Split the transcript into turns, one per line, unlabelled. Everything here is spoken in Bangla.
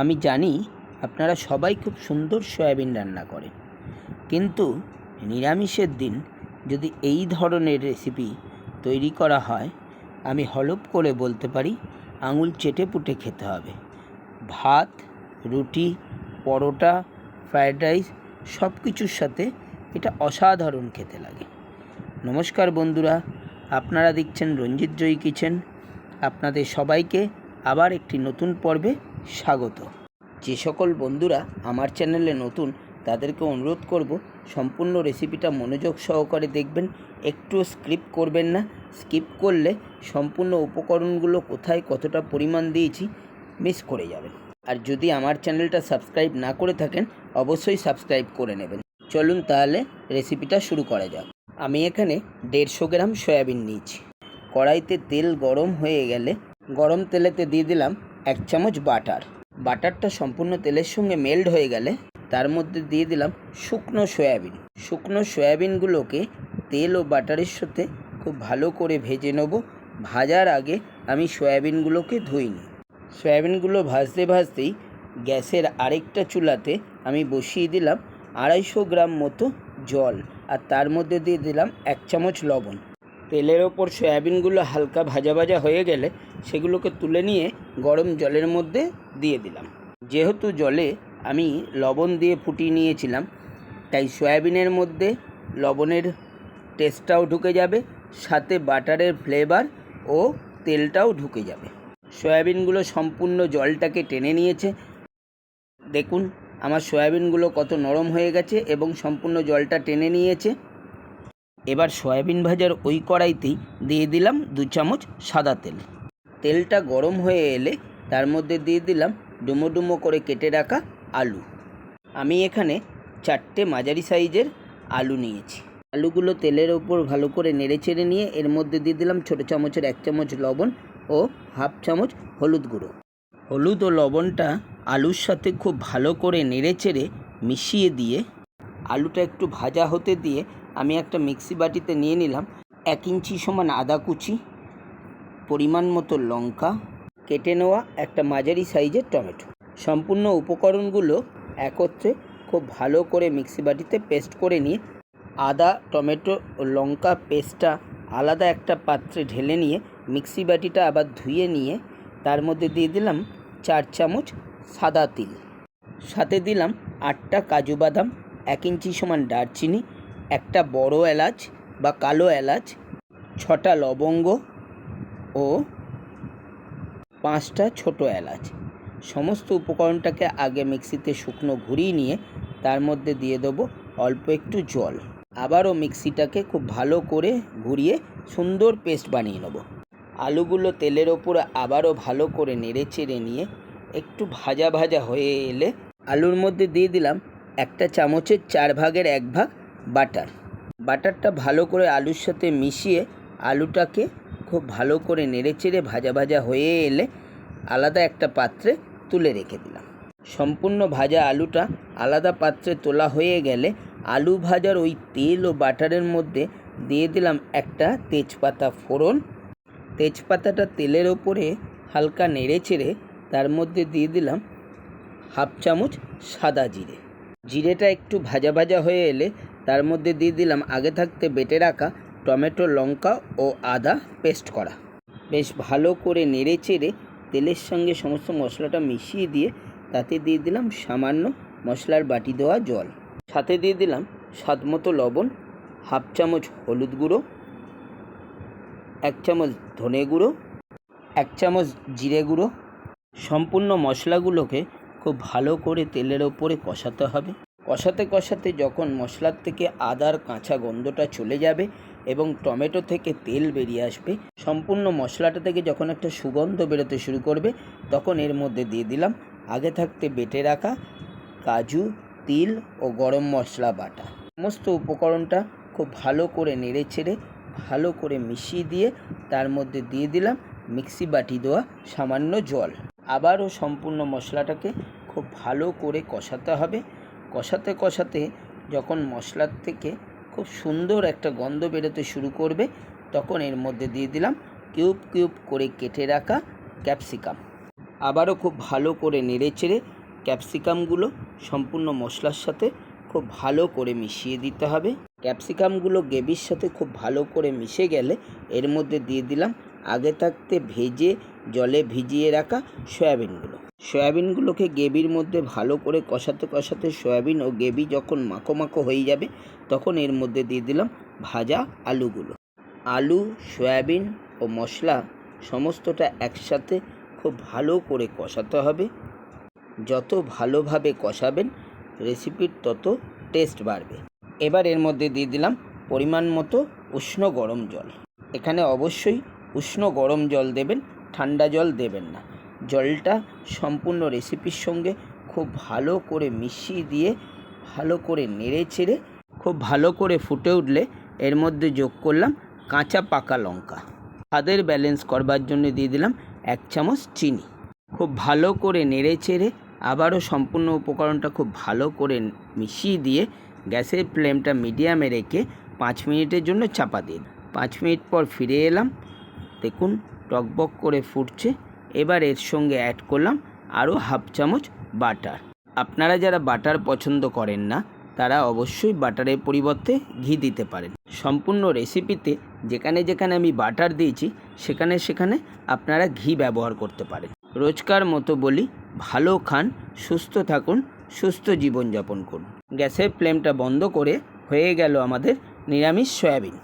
আমি জানি আপনারা সবাই খুব সুন্দর সয়াবিন রান্না করেন। কিন্তু নিরামিষের দিন যদি এই ধরনের রেসিপি তৈরি করা হয়, আমি হলপ করে বলতে পারি, আঙুল চেটে পুটে খেতে হবে। ভাত, রুটি, পরোটা, ফ্রায়েড রাইস সব কিছুর সাথে এটা অসাধারণ খেতে লাগে। নমস্কার বন্ধুরা, আপনারা দেখছেন রঞ্জিত জয়ী কিচেন। আপনাদের সবাইকে আবার একটি নতুন পর্বে স্বাগত। যে সকল বন্ধুরা আমার চ্যানেলে নতুন, তাদেরকে অনুরোধ করব সম্পূর্ণ রেসিপিটা মনোযোগ সহকারে দেখবেন, একটু স্কিপ করবেন না। স্কিপ করলে সম্পূর্ণ উপকরণগুলো কোথায় কতটা পরিমাণ দিয়েছি মিস করে যাবেন। আর যদি আমার চ্যানেলটা সাবস্ক্রাইব না করে থাকেন, অবশ্যই সাবস্ক্রাইব করে নেবেন। চলুন তাহলে রেসিপিটা শুরু করা যাক। আমি এখানে দেড়শো গ্রাম সয়াবিন নিয়েছি। কড়াইতে তেল গরম হয়ে গেলে গরম তেলেতে দিয়ে দিলাম এক চামচ বাটার। বাটারটা সম্পূর্ণ তেলের সঙ্গে মেল্ট হয়ে গেলে তার মধ্যে দিয়ে দিলাম শুকনো সয়াবিন। শুকনো সয়াবিনগুলোকে তেল ও বাটারের সাথে খুব ভালো করে ভেজে নেব। ভাজার আগে আমি সয়াবিনগুলোকে ধুইনি। সয়াবিনগুলো ভাজতে ভাজতেই গ্যাসের আরেকটা চুলাতে আমি বসিয়ে দিলাম আড়াইশো গ্রাম মতো জল আর তার মধ্যে দিয়ে দিলাম এক চামচ লবণ। তেলের ওপর সয়াবিনগুলো হালকা ভাজা ভাজা হয়ে গেলে সেগুলোকে তুলে নিয়ে গরম জলের মধ্যে দিয়ে দিলাম। যেহেতু জলে আমি লবণ দিয়ে ফুটিয়ে নিয়েছিলাম, তাই সয়াবিনের মধ্যে লবণের টেস্টটাও ঢুকে যাবে, সাথে বাটারের ফ্লেভার ও তেলটাও ঢুকে যাবে। সয়াবিনগুলো সম্পূর্ণ জলটাকে টেনে নিয়েছে। দেখুন, আমার সয়াবিনগুলো কত নরম হয়ে গেছে এবং সম্পূর্ণ জলটা টেনে নিয়েছে। এবার সয়াবিন ভাজার ওই কড়াইতেই দিয়ে দিলাম দু চামচ সাদা তেল। তেলটা গরম হয়ে এলে তার মধ্যে দিয়ে দিলাম ডুমো ডুমো করে কেটে রাখা আলু। আমি এখানে চারটে মাঝারি সাইজের আলু নিয়েছি। আলুগুলো তেলের ওপর ভালো করে নেড়ে চেড়ে নিয়ে এর মধ্যে দিয়ে দিলাম ছোটো চামচের এক চামচ লবণ ও হাফ চামচ হলুদ গুঁড়ো। হলুদ ও লবণটা আলুর সাথে খুব ভালো করে নেড়ে চেড়ে মিশিয়ে দিয়ে আলুটা একটু ভাজা হতে দিয়ে আমি একটা মিক্সি বাটিতে নিয়ে নিলাম। এক ইঞ্চি সমান আদা কুচি, পরিমাণ মতো লঙ্কা, কেটে নেওয়া একটা মাঝারি সাইজের টমেটো। সম্পূর্ণ উপকরণগুলো একত্রে খুব ভালো করে মিক্সি বাটিতে পেস্ট করে নিয়ে আদা, টমেটো ও লঙ্কা পেস্টটা আলাদা একটা পাত্রে ঢেলে নিয়ে মিক্সি বাটিটা আবার ধুয়ে নিয়ে তার মধ্যে দিয়ে দিলাম চার চামচ সাদা তিল। সাথে দিলাম আটটা কাজু বাদাম, এক ইঞ্চি সমান দারচিনি একটা বড় এলাচ বা কালো এলাচ, ছটা লবঙ্গ ও পাঁচটা ছোট এলাচ। সমস্ত উপকরণটাকে আগে মিক্সিতে শুকনো ঘুরিয়ে নিয়ে তার মধ্যে দিয়ে দেবো অল্প একটু জল। আবারও মিক্সিটাকে খুব ভালো করে ঘুরিয়ে সুন্দর পেস্ট বানিয়ে নেব। আলুগুলো তেলের ওপরে আবারও ভালো করে নেড়ে চেড়ে নিয়ে একটু ভাজা ভাজা হয়ে এলে আলুর মধ্যে দিয়ে দিলাম একটা চামচের চার ভাগের এক ভাগ বাটার। বাটারটা ভালো করে আলুর সাথে মিশিয়ে আলুটাকে খুব ভালো করে নেড়ে চেড়ে ভাজা ভাজা হয়ে এলে আলাদা একটা পাত্রে তুলে রেখে দিলাম। সম্পূর্ণ ভাজা আলুটা আলাদা পাত্রে তোলা হয়ে গেলে আলু ভাজার ওই তেল ও বাটারের মধ্যে দিয়ে দিলাম একটা তেজপাতা ফোড়ন। তেজপাতাটা তেলের ওপরে হালকা নেড়ে চেড়ে তার মধ্যে দিয়ে দিলাম হাফ চামচ সাদা জিরে। জিরেটা একটু ভাজা ভাজা হয়ে এলে তার মধ্যে দিয়ে দিলাম আগে থাকতে বেটে রাখা টমেটো লঙ্কা ও আদা পেস্ট করা। বেশ ভালো করে নেড়ে চেড়ে তেলের সঙ্গে সমস্ত মশলাটা মিশিয়ে দিয়ে তাতে দিয়ে দিলাম সামান্য মশলার বাটি দেওয়া জল। সাথে দিয়ে দিলাম স্বাদ মতো লবণ, হাফ চামচ হলুদ গুঁড়ো, এক চামচ ধনে গুঁড়ো, এক চামচ জিরে গুঁড়ো। সম্পূর্ণ মশলাগুলোকে খুব ভালো করে তেলের ওপরে কষাতে হবে। কষাতে কষাতে যখন মশলার থেকে আদার কাঁচা গন্ধটা চলে যাবে এবং টমেটো থেকে তেল বেরিয়ে আসবে, সম্পূর্ণ মশলাটা থেকে যখন একটা সুগন্ধ বেরোতে শুরু করবে, তখন এর মধ্যে দিয়ে দিলাম আগে থাকতে বেটে রাখা কাজু, তিল ও গরম মশলা বাটা। সমস্ত উপকরণটা খুব ভালো করে নেড়ে ছেড়ে ভালো করে মিশিয়ে দিয়ে তার মধ্যে দিয়ে দিলাম মিক্সি বাটি দেওয়া সামান্য জল। আবারও সম্পূর্ণ মশলাটাকে খুব ভালো করে কষাতে হবে। কষাতে কষাতে যখন মশলার থেকে খুব সুন্দর একটা গন্ধ বেরোতে শুরু করবে, তখন এর মধ্যে দিয়ে দিলাম কিউব কিউব করে কেটে রাখা ক্যাপসিকাম। আবারও খুব ভালো করে নেড়ে চেড়ে ক্যাপসিকামগুলো সম্পূর্ণ মশলার সাথে খুব ভালো করে মিশিয়ে দিতে হবে। ক্যাপসিকামগুলো গ্রেভির সাথে খুব ভালো করে মিশে গেলে এর মধ্যে দিয়ে দিলাম আগে থাকতে ভেজে জলে ভিজিয়ে রাখা সয়াবিনগুলো। সয়াবিনগুলোকে গ্রেভির মধ্যে ভালো করে কষাতে কষাতে সয়াবিন ও গ্রেভি যখন মাখো মাখো হয়ে যাবে, তখন এর মধ্যে দিয়ে দিলাম ভাজা আলুগুলো। আলু, সয়াবিন ও মশলা সমস্তটা একসাথে খুব ভালো করে কষাতে হবে। যত ভালোভাবে কষাবেন, রেসিপির তত টেস্ট বাড়বে। এবার এর মধ্যে দিয়ে দিলাম পরিমাণ মতো উষ্ণ গরম জল। এখানে অবশ্যই উষ্ণ গরম জল দেবেন, ঠান্ডা জল দেবেন না। জলটা সম্পূর্ণ রেসিপির সঙ্গে খুব ভালো করে মিশিয়ে দিয়ে, ভালো করে নেড়ে চেড়ে, খুব ভালো করে ফুটে উঠলে এর মধ্যে যোগ করলাম কাঁচা পাকা লঙ্কা। স্বাদের ব্যালেন্স করবার জন্য দিয়ে দিলাম এক চামচ চিনি। খুব ভালো করে নেড়ে চেড়ে আবারও সম্পূর্ণ উপকরণটা খুব ভালো করে মিশিয়ে দিয়ে গ্যাসের ফ্লেমটা মিডিয়ামে রেখে পাঁচ মিনিটের জন্য চাপা দিন পাঁচ মিনিট পর ফিরে এলাম। দেখুন টকবক করে ফুটছে। এবার এর সঙ্গে অ্যাড করলাম আরও হাফ চামচ বাটার আপনারা যারা বাটার পছন্দ করেন না, তারা অবশ্যই বাটারের পরিবর্তে ঘি দিতে পারেন। সম্পূর্ণ রেসিপিতে যেখানে যেখানে আমি বাটার দিয়েছি, সেখানে সেখানে আপনারা ঘি ব্যবহার করতে পারেন। রোজকার মতো বলি, ভালো খান, সুস্থ থাকুন, সুস্থ জীবনযাপন করুন। গ্যাসের ফ্লেমটা বন্ধ করে হয়ে গেল আমাদের নিরামিষ সয়াবিন।